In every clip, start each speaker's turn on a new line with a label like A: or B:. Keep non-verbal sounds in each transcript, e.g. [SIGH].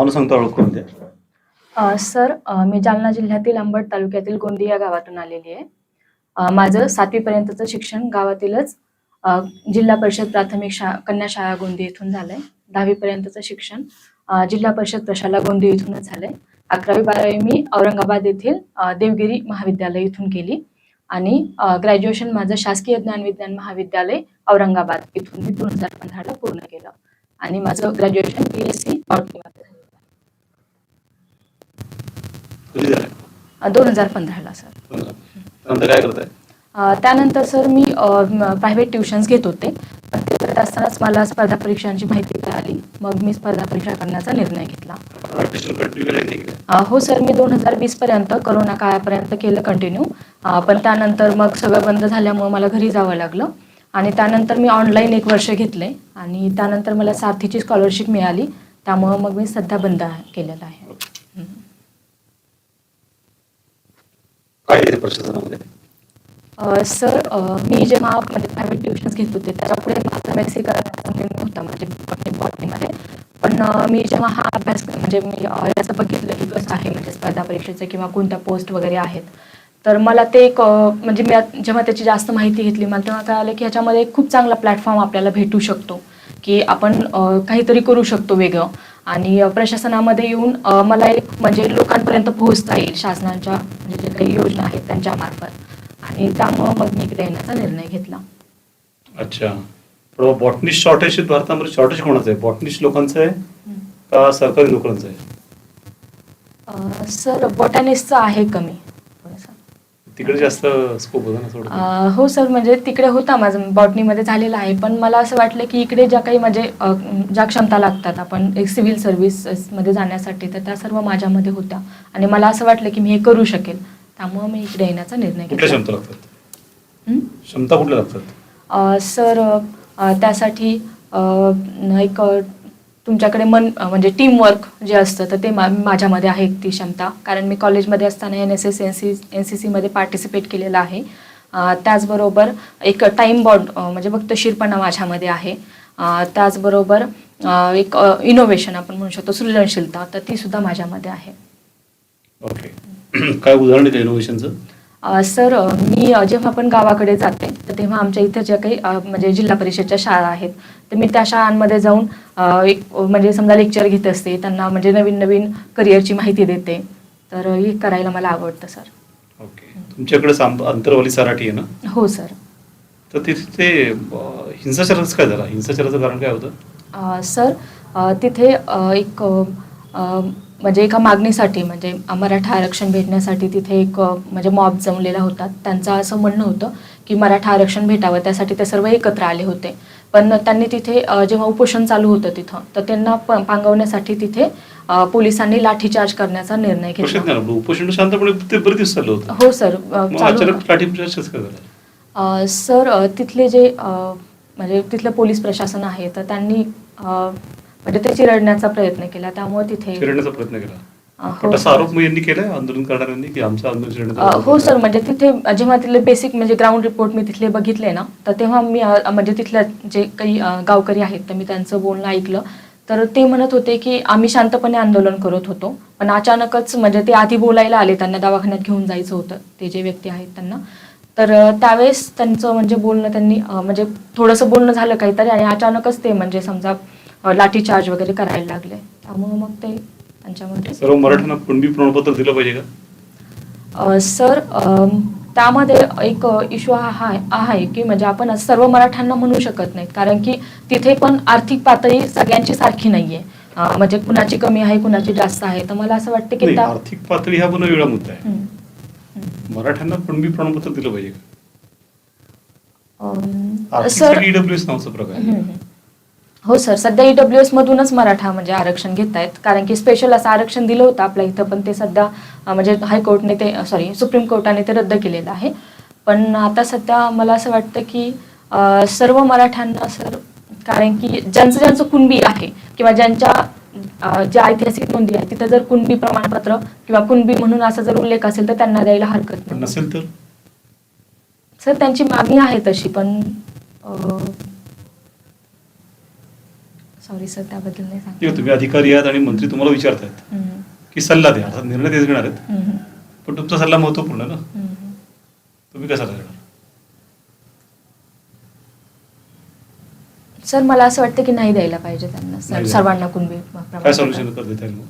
A: नाव सांगता ओळख करून द्या
B: अ, सर अ, मी जालना जिल्ह्यातील अंबड तालुक्यातील गोंदी या गावातून आलेली आहे. अ, माझं सातवीपर्यंतचं शिक्षण गावातीलच अ, जिल्हा परिषद प्राथमिक शा कन्या शाळा गोंदी येथून झालंय. दहावीपर्यंतचं शिक्षण अ, जिल्हा परिषद प्रशाला गोंदी येथूनच झालंय. अकरावी बारावी मी औरंगाबाद येथील अ, देवगिरी महाविद्यालय इथून केली. आणि ग्रॅज्युएशन माझं शासकीय ज्ञान विज्ञान महाविद्यालय औरंगाबाद इथून मी दोन हजार पंधराला पूर्ण केलं. आणि माझं ग्रॅज्युएशन बी एस सी
A: कधी झालं?
B: दोन हजार पंधराला सर.
A: नंतर काय करताय?
B: त्यानंतर सर मी प्रायव्हेट ट्युशन्स घेत होते. ते करत असतानाच मला स्पर्धा परीक्षांची माहिती मिळाली मग मी स्पर्धा परीक्षा करण्याचा निर्णय घेतला. हो सर. मी दोन हजार वीसपर्यंत करोना काळापर्यंत केलं कंटिन्यू पण त्यानंतर मग सगळं बंद झाल्यामुळं मला घरी जावं लागलं. आणि त्यानंतर मी ऑनलाईन एक वर्ष घेतले. आणि त्यानंतर मला सारथीची स्कॉलरशिप मिळाली. त्यामुळं मग मी सध्या बंद केलेलं आहे.
A: काय प्रशासनामध्ये.
B: सर मी जेव्हा म्हणजे प्रायव्हेट ट्युशन्स घेत होते त्याच्यापुढे माझा मेसी करण्याचा निर्णय होता म्हणजे बॉटनीमध्ये पण मी जेव्हा हा अभ्यास म्हणजे मी याचं बघितलं की कसं आहे म्हणजे स्पर्धा परीक्षेचं किंवा कोणत्या पोस्ट वगैरे आहेत तर मला ते एक म्हणजे मी जेव्हा त्याची जास्त माहिती घेतली मला तेव्हा कळालं की ह्याच्यामध्ये खूप चांगला प्लॅटफॉर्म आपल्याला भेटू शकतो की आपण काहीतरी करू शकतो वेगळं. आणि प्रशासनामध्ये येऊन मला एक म्हणजे लोकांपर्यंत पोहोचता येईल शासनाच्या म्हणजे काही योजना आहेत त्यांच्या मार्फत. आणि त्यामुळं मग मी इकडे येण्याचा निर्णय घेतला.
A: अच्छा. पण बॉटनिस्ट शॉर्टेज भारतामध्ये शॉर्टेज कोणाचं आहे? बॉटनिस्ट लोकांचं आहे का सरकारी नोकरांचं आहे?
B: सर बॉटॅनिस्टचं आहे कमी.
A: तिकडे जास्त स्कोप होता ना थोडं?
B: हो सर म्हणजे तिकडे होता माझं बॉटनीमध्ये झालेलं आहे. पण मला असं वाटलं की इकडे ज्या काही म्हणजे ज्या क्षमता लागतात आपण एक सिव्हिल सर्व्हिसेसमध्ये जाण्यासाठी तर त्या सर्व माझ्यामध्ये होत्या. आणि मला असं वाटलं की मी हे करू शकेल. त्यामुळं मी इकडे येण्याचा निर्णय
A: कुठल्या
B: घेतला.
A: क्षमता लागतात?
B: हं?
A: क्षमता कुठल्या लागतात?
B: अ, सर अ, त्यासाठी अ, एक अ, तुमच्याकडे मन अ, म्हणजे टीमवर्क जे असतं तर ते मा माझ्यामध्ये आहे ती क्षमता. कारण मी कॉलेजमध्ये असताना N S S N C N C सीमध्ये पार्टिसिपेट केलेलं आहे. अ, त्याचबरोबर एक टाईम बॉन्ड म्हणजे वक्तशीरपणा माझ्यामध्ये आहे. अ, त्याचबरोबर अ, एक इनोव्हेशन आपण म्हणू शकतो सृजनशीलता तर ती सुद्धा माझ्यामध्ये आहे.
A: ओके. [CLEARS THROAT] काय उदाहरण आहे इनोव्हेशनचं
B: सर मी जेव्हा आपण गावाकडे जाते तर तेव्हा आमच्या इथं ज्या काही म्हणजे जिल्हा परिषदच्या शाळा आहेत तर मी त्या शाळांमध्ये जाऊन एक म्हणजे समजा लेक्चर घेत असते त्यांना म्हणजे नवीन नवीन करिअरची माहिती देते. तर हे करायला मला आवडतं सर.
A: ओके. तुमच्याकडे अंतरवाली सराठी आहे ना?
B: हो सर.
A: तर तिथे हिंसाचाराचं काय झाला? हिंसाचाराचं कारण काय होतं?
B: सर तिथे एक म्हणजे एका मागणीसाठी म्हणजे मराठा आरक्षण भेटण्यासाठी तिथे एक म्हणजे मॉब जमलेला होता. त्यांचं असं म्हणणं होतं की मराठा आरक्षण भेटावं त्यासाठी ते सर्व एकत्र आले होते. पण त्यांनी तिथे जेव्हा उपोषण चालू होतं तिथं तर त्यांना पांगवण्यासाठी तिथे पोलिसांनी लाठीचार्ज करण्याचा निर्णय घेतला.
A: उपोषण शांतपणे होतं.
B: हो सर चालू सर तिथले जे म्हणजे तिथलं पोलीस प्रशासन आहे तर त्यांनी म्हणजे ते चिरडण्याचा प्रयत्न केला त्यामुळे तिथे
A: प्रयत्न केला
B: अ,
A: पण
B: हो
A: असा
B: सर.
A: आरोप मग यांनी केलाय आंदोलन करणाऱ्यांनी की आमचं आंदोलन चिरडण्याचा
B: अ,
A: प्रयत्न
B: हो सर
A: केला?
B: म्हणजे तिथे जेव्हा तिथले बेसिक म्हणजे ग्राउंड रिपोर्ट मी तिथले बघितले ना तर तेव्हा मी अ, म्हणजे तिथल्या जे काही अ, गावकरी आहेत तर मी त्यांचं बोलणं ऐकलं तर ते म्हणत होते की आम्ही शांतपणे आंदोलन करत होतो पण अचानकच म्हणजे ते आधी बोलायला आले त्यांना दवाखान्यात घेऊन जायचं होतं ते जे व्यक्ती आहेत त्यांना तर अ, त्यावेळेस त्यांचं म्हणजे बोलणं त्यांनी अ, म्हणजे थोडंसं बोलणं झालं काहीतरी आणि अचानकच ते म्हणजे समजा लाठीचार्ज वगैरे करायला लागले. त्यामुळे मग ते त्यांच्यामध्ये
A: सर्व मराठ्यांना कुणबी प्रमाणपत्र दिलं पाहिजे का?
B: सर त्यामध्ये एक इश्यू हा आहे की म्हणजे आपण सर्व मराठ्यांना म्हणू शकत नाहीत. कारण की तिथे पण आर्थिक पातळी सगळ्यांची सारखी नाहीये. म्हणजे कुणाची कमी आहे कुणाची जास्त आहे. तर मला असं वाटतं की
A: नाही आर्थिक पातळी हा पण वेगळा मुद्दा आहे. मराठ्यांना कुणबी प्रमाणपत्र दिलं पाहिजे का?
B: सर
A: आर्थिकसाठी ईडब्ल्यूएस नावाचा प्रकार.
B: हो सर सध्या ईडब्ल्यू एस मधूनच मराठा म्हणजे आरक्षण घेत आहेत कारण की स्पेशल असं आरक्षण दिलं होतं आपल्या इथं पण ते सध्या अं, म्हणजे हायकोर्टने ते सॉरी सुप्रीम कोर्टाने ते रद्द केलेलं आहे. पण आता सध्या मला असं वाटतं की अं, सर्व मराठ्यांना सर कारण की ज्यांचं ज्यांचं कुणबी आहे किंवा ज्यांच्या अं, ज्या ऐतिहासिक नोंदी आहेत तिथं जर कुणबी प्रमाणपत्र किंवा कुणबी म्हणून असा जर उल्लेख असेल तर त्यांना द्यायला हरकत
A: पण
B: नाही.
A: नसेल तर?
B: सर त्यांची मागणी आहे तशी पण अं, सॉरी सर त्याबद्दल नाही
A: ठीक आहे
B: सांगता
A: तुम्ही अधिकारी आहात आणि मंत्री तुम्हाला विचारतायत
B: हम्म,
A: की सल्ला द्या अर्थात निर्णय तेच घेणार आहेत
B: हम्म,
A: पण तुमचा सल्ला महत्त्वपूर्ण ना
B: हम्म.
A: तुम्ही कसा देणार
B: सर मला असं वाटतं की नाही द्यायला पाहिजे त्यांना
A: नाही
B: सर
A: द्यायला.
B: सर्वांना कुणबी
A: काय
B: प्रमाणपत्र.
A: सोल्युशन कर देता येईल मग?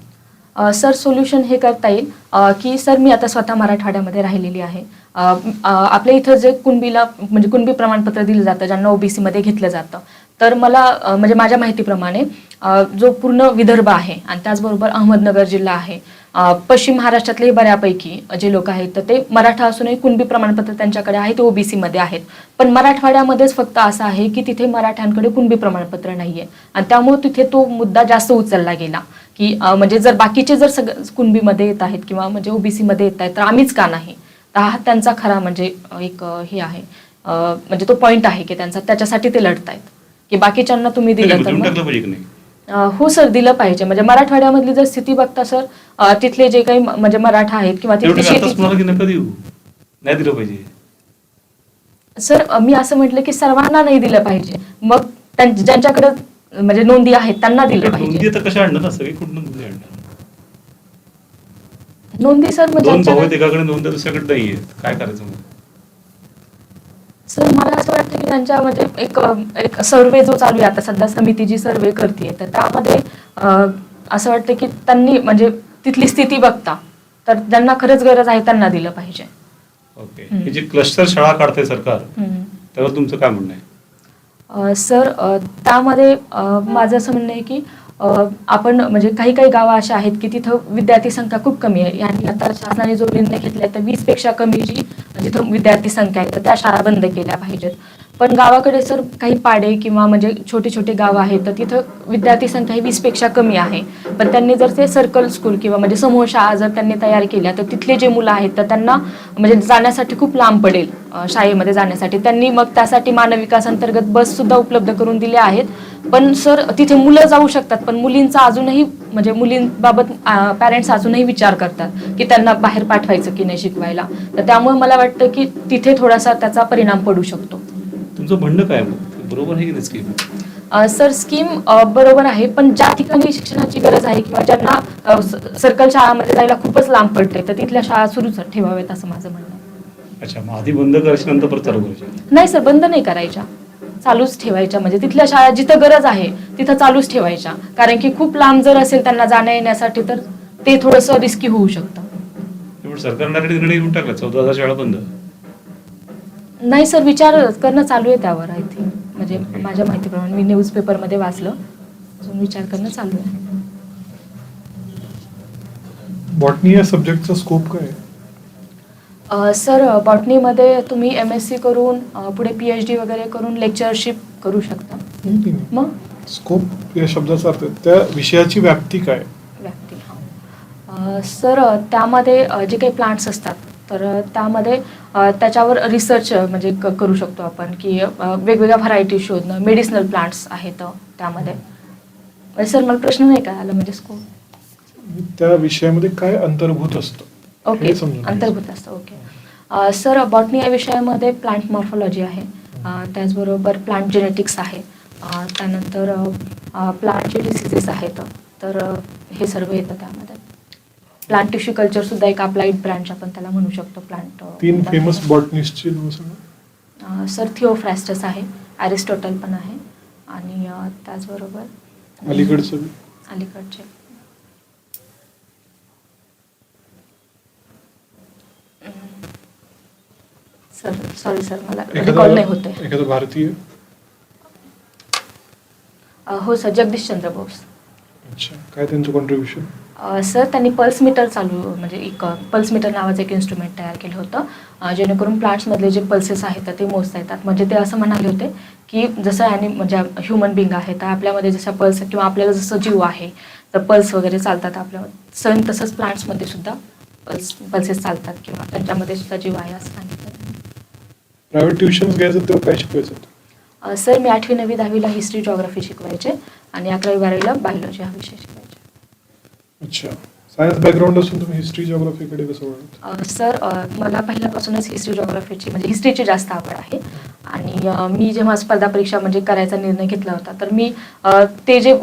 B: अ, सर सोल्युशन हे करता येईल अ, की सर मी आता स्वतः मराठवाड्यामध्ये राहिलेली आहे अ, अ, आपल्या इथं जे कुणबीला म्हणजे कुणबी प्रमाणपत्र दिलं जातं ज्यांना ओबीसी मध्ये घेतलं जातं तर मला म्हणजे माझ्या माहितीप्रमाणे जो पूर्ण विदर्भ आहे आणि त्याचबरोबर अहमदनगर जिल्हा आहे पश्चिम महाराष्ट्रातले बऱ्यापैकी जे लोक आहेत तर ते मराठा असूनही कुणबी प्रमाणपत्र त्यांच्याकडे आहे ते ओबीसी मध्ये आहेत. पण मराठवाड्यामध्येच फक्त असं आहे की तिथे मराठ्यांकडे कुणबी प्रमाणपत्र नाहीये. आणि त्यामुळे तिथे तो मुद्दा जास्त उचलला गेला की म्हणजे जर बाकीचे जर सगळं कुणबीमध्ये येत आहेत किंवा म्हणजे ओबीसीमध्ये येत आहेत तर आम्हीच का नाही? तर हा त्यांचा खरा म्हणजे एक हे आहे म्हणजे तो पॉईंट आहे की त्यांचा त्याच्यासाठी ते लढतायत. की बाकीच्यांना तुम्ही दिलं तर मग- अ, हो सर दिलं पाहिजे. म्हणजे मराठवाड्यामधली जर स्थिती बघता सर अ, तिथले जे काही म- म्हणजे मराठा आहेत किंवा तिथली शेती
A: म्हणाला की नका देऊ नाही दिलं पाहिजे.
B: सर अ, मी असं म्हटलं की सर्वांना नाही दिलं पाहिजे. मग त्यां- ज्यांच्याकडे म्हणजे नोंदी आहेत त्यांना दिलं
A: नोंदी
B: पाहिजे.
A: आता कशा आणणार ना? सगळी कुठून नोंदी आणणार.
B: नोंदी सर म्हणजे
A: दोन भाऊ आहेत
B: ज्यांच्याकडे-
A: एकाकडे नोंद आहे, दुसऱ्याकडे नाहीये. काय करायचं मग?
B: सर मला असं वाटतं की त्यांच्या म्हणजे एक एक सर्वे जो चालू आहे आता सध्या समिती जी सर्वे करते तर त्यामध्ये असं वाटतं की त्यांनी म्हणजे तिथली स्थिती बघता तर ज्यांना खरंच गरज आहे त्यांना दिलं पाहिजे
A: ओके. हे जे क्लस्टर शाळा काढते सरकार. त्यावर तुमचं काय म्हणणं आहे
B: सर त्यामध्ये माझं असं म्हणणं आहे की आपण म्हणजे काही काही गावं अशा आहेत की तिथं विद्यार्थी संख्या खूप कमी आहे. आणि आता शासनाने जो निर्णय घेतलाय तर वीसपेक्षा कमी जी म्हणजे जिथं विद्यार्थी संख्या आहे तर त्या शाळा बंद केल्या पाहिजेत. पण गावाकडे सर काही पाडे किंवा म्हणजे छोटे छोटे गावं आहेत तर तिथं विद्यार्थी संख्या ही वीसपेक्षा कमी आहे. पण त्यांनी जर ते सर्कल स्कूल किंवा म्हणजे समूह शाळा जर त्यांनी तयार केल्या तर तिथले जे मुलं आहेत तर त्यांना म्हणजे जाण्यासाठी खूप लांब पडेल शाळेमध्ये जाण्यासाठी. त्यांनी मग त्यासाठी मानव विकास अंतर्गत बस सुद्धा उपलब्ध करून दिल्या आहेत. पण सर तिथे मुलं जाऊ शकतात पण मुलींचा अजूनही म्हणजे मुलींबाबत पॅरेंट्स अजूनही विचार करतात की त्यांना बाहेर पाठवायचं की नाही शिकवायला. तर त्यामुळे मला वाटतं की तिथे थोडासा त्याचा परिणाम पडू शकतो.
A: तुमचं म्हणणं काय बरोबर आहे की
B: सर स्कीम बरोबर आहे पण ज्या ठिकाणी शिक्षणाची गरज आहे किंवा ज्यांना सर्कल शाळामध्ये जायला खूपच लांब पडते तर तिथल्या शाळा सुरूच ठेवाव्यात असं माझं म्हणणं.
A: अच्छा मग आधी बंद करायची नंतर
B: नाही सर बंद नाही करायच्या. चालूच ठेवायच्या. म्हणजे तिथल्या शाळा जिथं गरज आहे तिथं चालूच ठेवायच्या. कारण की खूप लांब जर असेल त्यांना जाण्या येण्यासाठी तर ते थोडंसं रिस्की होऊ शकतं.
A: त्यामुळे सरकारने already निर्णय घेऊन टाकला. चौदा हजार शाळा बंद.
B: नाही सर विचार करणं चालू आहे त्यावर आय थिंक म्हणजे. माझ्या माहितीप्रमाणे मी न्यूजपेपरमध्ये वाचलं. अजून विचार करणं चालू आहे.
C: बॉटनी या सब्जेक्टचा स्कोप काय आहे?
B: सर बॉटनीमध्ये तुम्ही एम एस सी करून पुढे पी एच डी वगैरे करून लेक्चरशिप करू शकता. मग?
C: स्कोप या शब्दाचा अर्थ त्या विषयाची व्याप्ती काय?
B: व्यक्ती हा. सर त्यामध्ये जे काही प्लांट्स असतात तर त्यामध्ये त्याच्यावर रिसर्च म्हणजे क- करू शकतो आपण की वेगवेगळ्या व्हरायटी शोधणं मेडिसिनल प्लांट्स आहेत त्यामध्ये. सर मला प्रश्न नाही काय आला म्हणजे स्कोप
C: त्या विषयामध्ये काय अंतर्भूत असतं?
B: ओके. अंतर्भूत असतं ओके. सर बॉटनी या विषयामध्ये प्लांट मॉर्फॉलॉजी आहे. त्याचबरोबर प्लांट जेनेटिक्स आहे. त्यानंतर प्लांटचे डिसिजेस आहेत. तर हे सर्व येतं त्यामध्ये. प्लांट टिश्यू कल्चर सुद्धा एक अप्लाइड ब्रांच आपण त्याला म्हणू शकतो प्लांट
C: तीन फेमस बॉटनिस्टची
B: सर थिओफ्रॅस्टस आहे ॲरिस्टॉटल पण आहे आणि त्याचबरोबर
C: अलीकडचं.
B: अलीकडचे. सर सॉरी सर मला रिकॉल नाही होते
C: एखादा भारतीय?
B: हो सर जगदीश चंद्र बोस.
C: अच्छा काय त्यांचं कॉन्ट्रीब्युशन
B: अ, सर त्यांनी पल्स मीटर चालू म्हणजे एक पल्स मीटर नावाचं एक इन्स्ट्रुमेंट तयार केलं होतं. अ, जेणेकरून प्लांट्समधले जे पल्सेस आहेत तर ते मोजता येतात. म्हणजे ते असं म्हणाले होते की जसं आणि म्हणजे ह्युमन बिंग आहे तर आपल्यामध्ये जसं पल्स किंवा आपल्याला जसं जीव आहे तर पल्स वगैरे चालतात आपल्या सण तसंच प्लांट्समध्ये सुद्धा पल्स पल्सेस चालतात किंवा त्यांच्यामध्ये सुद्धा जीव आहे असं सांगितलं
C: प्रायव्हेट ट्युशन्स घ्यायचं तेव्हा काय शिकवायचं?
B: सर मी आठवी नववी दहावीला हिस्ट्री जॉग्राफी शिकवायचे आणि अकरावी बारावीला बायोलॉजी हा विषय शिकवायचे.
C: अच्छा. सायन्स बॅकग्राऊंड असून तुम्ही हिस्ट्री जिओग्राफीकडे कसं वळत?
B: सर मला पहिल्यापासूनच हिस्ट्री जॉग्राफीची म्हणजे हिस्ट्रीची जास्त आवड आहे. आणि मी जेव्हा स्पर्धा परीक्षा म्हणजे करायचा निर्णय घेतला होता तर मी ते जे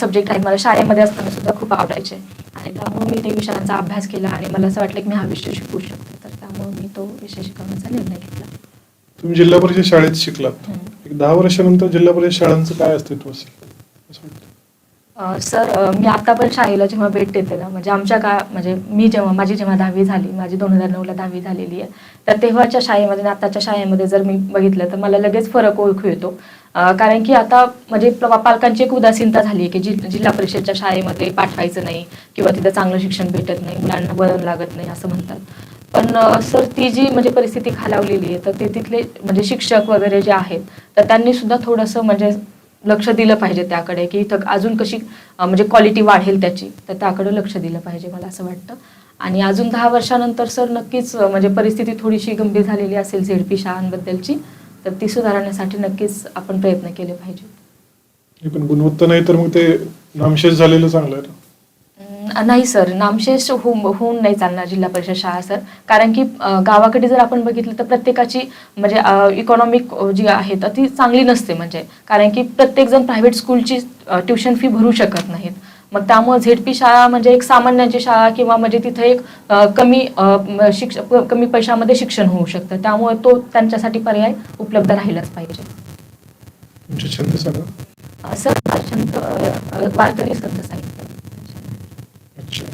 B: सब्जेक्ट आहेत मला शाळेमध्ये असताना सुद्धा खूप आवडायचे. आणि त्यामुळे मी ते विषयांचा अभ्यास केला आणि मला असं वाटलं की मी हा विषय शिकू शकते. तर त्यामुळे मी तो विषय शिकवण्याचा निर्णय घेतला.
C: तुम्ही जिल्हा परिषद शाळेत शिकलात. एक दहा वर्षानंतर जिल्हा परिषद शाळांचं काय अस्तित्व असेल? असं वाटतं.
B: अ, सर अ, मी आता पण शाळेला जेव्हा भेट देते ना म्हणजे आमच्या का म्हणजे मी जेव्हा माझी जेव्हा दहावी झाली माझी दोन हजार नऊला दहावी झालेली आहे तर तेव्हाच्या शाळेमध्ये आणि आताच्या शाळेमध्ये जर मी बघितलं तर मला लगेच फरक ओळखू येतो. अ, कारण की आता म्हणजे पालकांची एक उदासीनता झाली आहे की जि जिल्हा परिषदच्या शाळेमध्ये पाठवायचं नाही किंवा तिथं चांगलं शिक्षण भेटत नाही मुलांना वळण लागत नाही असं म्हणतात. पण सर ती जी म्हणजे परिस्थिती खालावलेली आहे तर ते तिथले म्हणजे शिक्षक वगैरे जे आहेत तर त्यांनी सुद्धा थोडंसं म्हणजे लक्ष दिलं पाहिजे त्याकडे की इथं अजून कशी म्हणजे क्वालिटी वाढेल त्याची तर त्याकडे लक्ष दिलं पाहिजे मला असं वाटतं. आणि अजून दहा वर्षानंतर सर नक्कीच म्हणजे परिस्थिती थोडीशी गंभीर झालेली असेल झेडपी शाळांबद्दलची तर ती सुधारण्यासाठी नक्कीच आपण प्रयत्न केले पाहिजे
C: पण गुणवत्ता नाही तर मग ते नामशेष झालेलं चांगलं आहे
B: नाही सर. नामशेष होऊन होऊन नाही चालणार जिल्हा परिषद शाळा सर. कारण की गावाकडे जर आपण बघितलं तर प्रत्येकाची म्हणजे इकॉनॉमिक जी आहे तर ती चांगली नसते म्हणजे. कारण की प्रत्येक जण प्रायव्हेट स्कूलची ट्युशन फी भरू शकत नाहीत. मग त्यामुळे झेडपी शाळा म्हणजे एक सामान्यांची शाळा किंवा म्हणजे तिथे एक कमी शिक्ष प- कमी पैशामध्ये शिक्षण होऊ शकतं. त्यामुळे तो त्यांच्यासाठी पर्याय उपलब्ध राहिलाच पाहिजे. सर छंद वारकरी संत साहित्य
C: अच्छा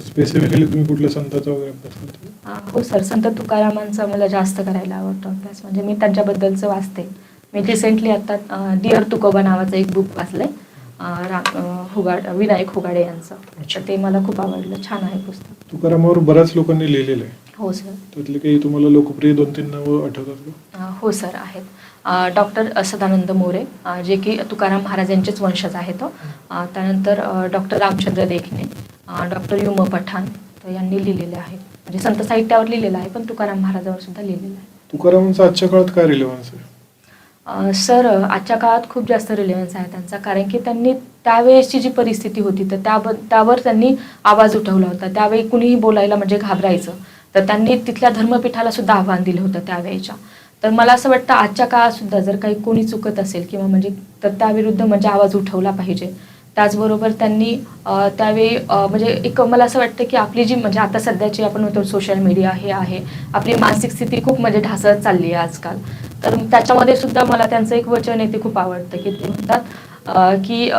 C: स्पेसिफिकली तुम्ही कुठल्या संताचा वगैरे अभ्यास करता?
B: हो सर. संत तुकारामांचा मला जास्त करायला आवडतो अभ्यास. म्हणजे मी त्यांच्याबद्दलचं वाचते. मी रिसेंटली आता डिअर तुकोबा नावाचं एक बुक वाचलंय. अ, रा- अ, हुगाड विनायक हुगाडे यांचं.
C: अच्छा.
B: तर ते मला खूप आवडलं. छान आहे पुस्तक.
C: तुकारामावर बऱ्याच लोकांनी लिहिलेलं आहे.
B: हो सर.
C: त्यातले काही तुम्हाला लोकप्रिय दोन तीन नावं आठवतात का?
B: अ, हो सर आहेत. डॉक्टर सदानंद मोरे अ, जे की तुकाराम महाराज यांचेच वंशज आहेत अ, त्यानंतर डॉक्टर रामचंद्र देखणे डॉक्टर युम पठाण तर यांनी लिहिलेले आहेत म्हणजे संत साहित्यावर लिहिलेलं आहे पण तुकाराम महाराजावर सुद्धा लिहिलेलं आहे.
C: तुकारामांचा आजच्या काळात काय रिलेव्हन्स आहे?
B: सर आजच्या काळात खूप जास्त रिलेव्हन्स आहे त्यांचा कारण की त्यांनी त्यावेळेसची जी परिस्थिती होती तर त्याब त्यावर त्यांनी आवाज उठवला होता. त्यावेळी कुणीही बोलायला म्हणजे घाबरायचं. तर त्यांनी तिथल्या धर्मपीठाला सुद्धा आव्हान दिलं होतं त्यावेळेच्या. तर मला असं वाटतं आजच्या काळात सुद्धा जर काही कोणी चुकत असेल किंवा म्हणजे तर त्याविरुद्ध म्हणजे आवाज उठवला पाहिजे. त्याचबरोबर त्यांनी त्यावेळी म्हणजे एक मला असं वाटतं की आपली जी म्हणजे आता सध्याची आपण म्हणतो सोशल मीडिया हे आहे आपली मानसिक स्थिती खूप म्हणजे ढासळत चालली आहे आजकाल. तर त्याच्यामध्ये सुद्धा मला त्यांचं एक वचन आहे ते खूप आवडतं की ते म्हणतात की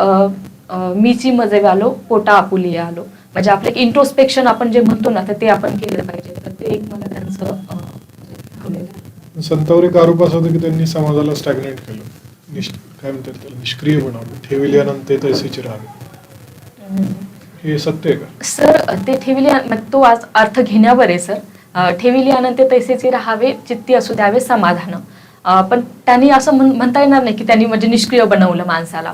B: मीची मजे आलो पोटा आपुली आलो. म्हणजे आपलं एक इंट्रोस्पेक्शन आपण जे म्हणतो ना तर ते आपण केलं पाहिजे. तर ते एक मला त्यांचं
C: संतावर एक आरोप असा होता की त्यांनी समाजाला स्टॅग्नेट केलं? काय म्हणतात त्याला निष्क्रिय बनवलं ठेविल्यानंतर तैसेचे राहावे. हे सत्य आहे का?
B: सर ते ठेविल्या तो आज अर्थ घेण्यावर आहे सर. ठेविली अनंत तैसेचे राहावे चित्ती असू द्यावे समाधान. पण त्यांनी असं म्हण- म्हणता येणार नाही की त्यांनी म्हणजे निष्क्रिय बनवलं माणसाला.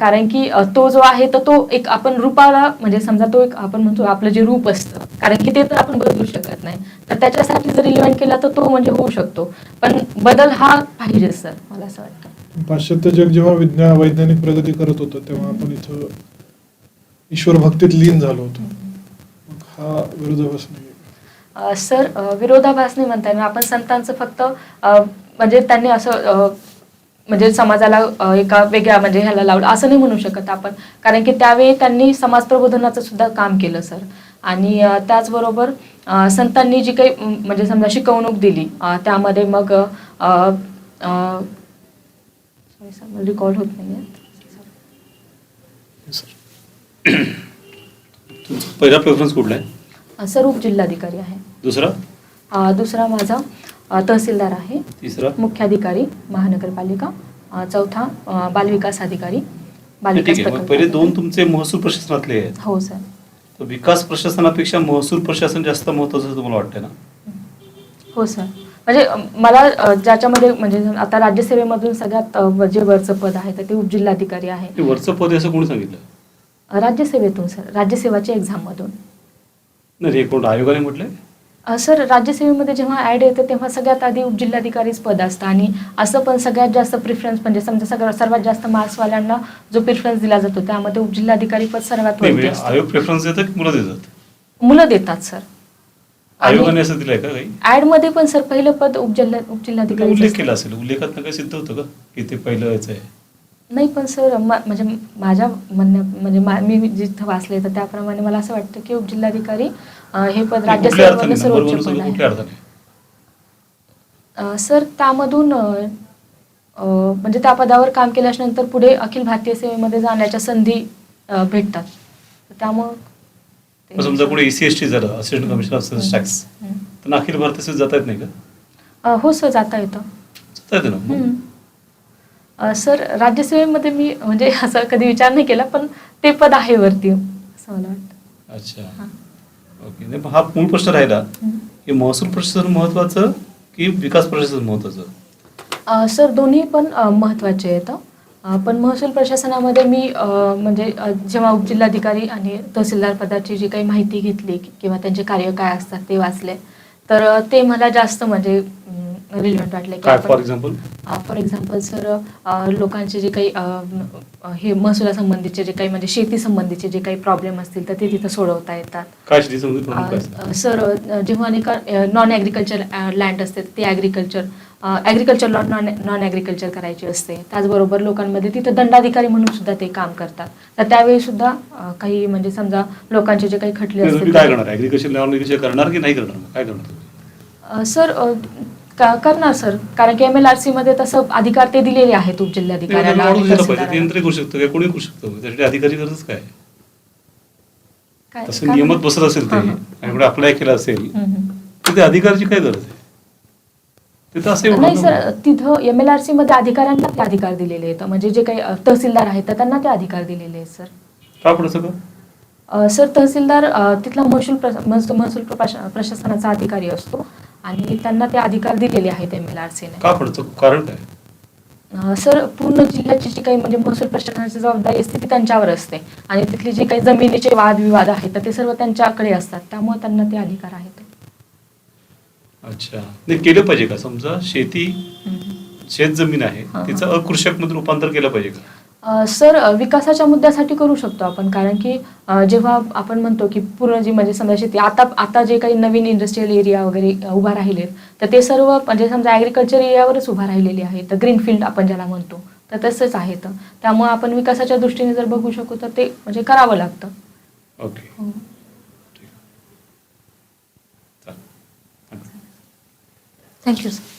B: कारण की तो जो आहे तर तो एक आपण रूपाला म्हणजे समजा तो एक आपण म्हणतो आपलं जे रूप असतं कारण की ते तर आपण बदलू शकत नाही. तर त्याच्यासाठी जर इव्हेंट केला तर तो म्हणजे होऊ शकतो. पण बदल हा पाहिजे सर मला असं वाटतं.
C: पाश्चात्य जग जेव्हा विज्ञान वैज्ञानिक प्रगती करत होतं तेव्हा आपण इथं ईश्वर भक्तीत लीन झालो होतो. मग हा विरोधाभास नाही.
B: सर विरोधाभास नाही म्हणता येणार आपण संतांचं फक्त म्हणजे त्यांनी असं म्हणजे समाजाला एका वेगळ्या म्हणजे ह्याला लावलं. असं नाही म्हणू शकत आपण. कारण की त्यावेळी त्यांनी समाज प्रबोधनाचं सुद्धा काम केलं सर. आणि त्याचबरोबर संतांनी जी काही म्हणजे समजा शिकवणूक दिली त्यामध्ये मग सॉरी रिकॉल होत नाही
A: तुमचा पहिला प्रेफरन्स कुठला आहे?
B: सर उपजिल्हाधिकारी आहे.
A: दुसरा?
B: दुसरा माझा तहसीलदार आहे.
A: तिसरा?
B: मुख्याधिकारी महानगरपालिका. चौथा बालविकास अधिकारी बालविकास
A: पहिले दोन. तुमचे महसूल प्रशासनातले आहेत.
B: हो सर
A: तर विकास प्रशासनापेक्षा महसूल प्रशासन जास्त महत्वाचं तुम्हाला वाटतं ना?
B: हो सर म्हणजे मला ज्याच्यामध्ये म्हणजे आता राज्यसेवेमधून सगळ्यात जे वरचं पद आहे तर ते उपजिल्हाधिकारी आहे.
A: वरचं पद असं कोणी सांगितलं?
B: राज्यसेवेतून सर. राज्यसेवाच्या एक्झाममधून.
A: नाही हे कोण आयोगाने म्हटलंय?
B: सर राज्यसेवेमध्ये जेव्हा ॲड येते तेव्हा सगळ्यात आधी उपजिल्हाधिकारीच पद असतं. आणि असं पण सगळ्यात जास्त प्रिफरन्स म्हणजे समजा सगळं सर्वात जास्त मार्क्सवाल्यांना जो प्रिफरन्स दिला जातो त्यामध्ये उपजिल्हाधिकारी पद सर्वात
A: नाही म्हणजे
B: असतं.
A: आयोग प्रेफरन्स देतात की मुलं देतात?
B: मुलं देतात सर.
A: आयोगाने असं दिलंय का काही?
B: ॲडमध्ये पण सर पहिलं पद उपजिल्हा उपजिल्हाधिकारी
A: उल्लेख केला असेल. उल्लेखात काय सिद्ध होतं का? की ते पहिलं आहे?
B: नाही पण सर म्हणजे माझ्या म्हणण्या म्हणजे मा- जिथं वाचले तर त्याप्रमाणे मला असं वाटतं की उपजिल्हाधिकारी हे पद सर्वोच्च आहे.
A: अर्थाने
B: अ, सर त्यामधून म्हणजे त्या पदावर काम केल्यानंतर पुढे अखिल भारतीय सेवेमध्ये जाण्याच्या संधी भेटतात. त्यामुळं
A: मग समजा कुठे टी झालं assistant commissioner of
B: hmm.
A: Tax. तर अखिल भारतीय जाता येत नाही का
B: अ, हो सर जाता येतं
A: जाता येते ना मग.
B: हम्म. अ, सर राज्यसेवेमध्ये मी म्हणजे असं कधी विचार नाही केला पण ते पद आहे वरती असं मला वाटतं
A: अच्छा
B: हां.
A: ओके नाही पण हा मूळ प्रश्न राहिला
B: हम्म.
A: की महसूल प्रशासन महत्वाचं की विकास प्रशासन महत्वाचं
B: अ, सर दोन्ही पण महत्त्वाचे आहेत अ, पण महसूल प्रशासनामध्ये मी म्हणजे जेव्हा उपजिल्हाधिकारी आणि तहसीलदार पदाची जी काही माहिती घेतली किंवा त्यांचे कार्य काय असतात ते वाचले तर ते मला जास्त म्हणजे रिलेव्हंट वाटले की
A: काय
B: आपण-
A: for example
B: for example sir लोकांचे जे काही अ, अ, हे महसुलासंबंधीचे जे काही म्हणजे शेती संबंधीचे जे काही प्रॉब्लेम असतील तर ते तिथं सोडवता येतात.
A: काय शेती समजून प्रमुख काय? असतं?
B: अ, सर अ, जेव्हा अनेक नॉन ॲग्रिकल्चर लँड असते ते agriculture agriculture law non non agriculture करायची असते. त्याचबरोबर लोकांमध्ये तिथं दंडाधिकारी म्हणून सुद्धा ते काम करतात. तर त्यावेळी सुद्धा अ, काही म्हणजे समजा लोकांचे जे काही खटले
A: तुम्ही
B: असतील
A: काय करणार? ऍग्रिकल्चर ऍग्रिकल्चर करणार की नाही करणार? काय करणार
B: अ, सर अ, का- करणार सर कारण की एम एल आर सी मध्ये तसं अधिकार ते दिलेले आहेत
A: नाही,
B: उपजिल्हाधिकाऱ्याला आणि
A: model दिलं पाहिजे ते
B: तहसीलदाराला.
A: यंत्र करू शकतं काय कोणी करू शकतं त्यासाठी अधिकारी गरज काय
B: काय-
A: तसं
B: काय
A: नियमात
B: म्हणा?
A: बसत असेल ते
B: हां, हां.
A: आणि अप्लाय केलं असेल
B: हम्म, हम्म.
A: तर अधिकाराची काय गरज आहे तिथं असं एवढं
B: नाही सर. तिथं एम एल आर सी मध्ये अधिकाऱ्यांना ते अधिकार दिलेले आहेत म्हणजे जे काही अ, तहसीलदार आहेत तर त्यांना ते अधिकार दिलेले आहेत सर
A: का पडतं सगळं
B: अ, सर तहसीलदार अ, तिथला महसूल महसूल महसूल प्रशासन- प्रशासनाचा अधिकारी असतो आणि त्यांना ते अधिकार दिलेले आहेत एम एल आर सीने
A: का पडतं कारण काय?
B: अ, सर पूर्ण जिल्ह्याची जी काही म्हणजे महसूल प्रशासनाची जबाबदारी असते ती त्यांच्यावर असते. आणि तिथली जी काही जमिनीचे वादविवाद आहेत तर ते सर्व त्यांच्याकडे असतात. त्यामुळे त्यांना ते अधिकार आहेत.
A: अच्छा. नाही केलं पाहिजे का? समजा शेती
B: हम्म.
A: शेत जमीन आहे
B: हां,
A: तिचं
B: हां.
A: अकृषकमध्ये रूपांतर केलं पाहिजे का?
B: सर विकासाच्या मुद्द्यासाठी करू शकतो आपण कारण की जेव्हा आपण म्हणतो की पूर्ण जी म्हणजे समजा शेती आता आता जे काही नवीन इंडस्ट्रियल एरिया वगैरे उभा राहिलेत तर ते सर्व म्हणजे समजा ॲग्रिकल्चर एरियावरच उभा राहिलेली आहे तर ग्रीनफील्ड आपण ज्याला म्हणतो तर तसंच आहे तर. त्यामुळे आपण विकासाच्या दृष्टीने जर बघू शकू तर ते म्हणजे करावं लागतं.
A: ओके.
B: हो. Thank you sir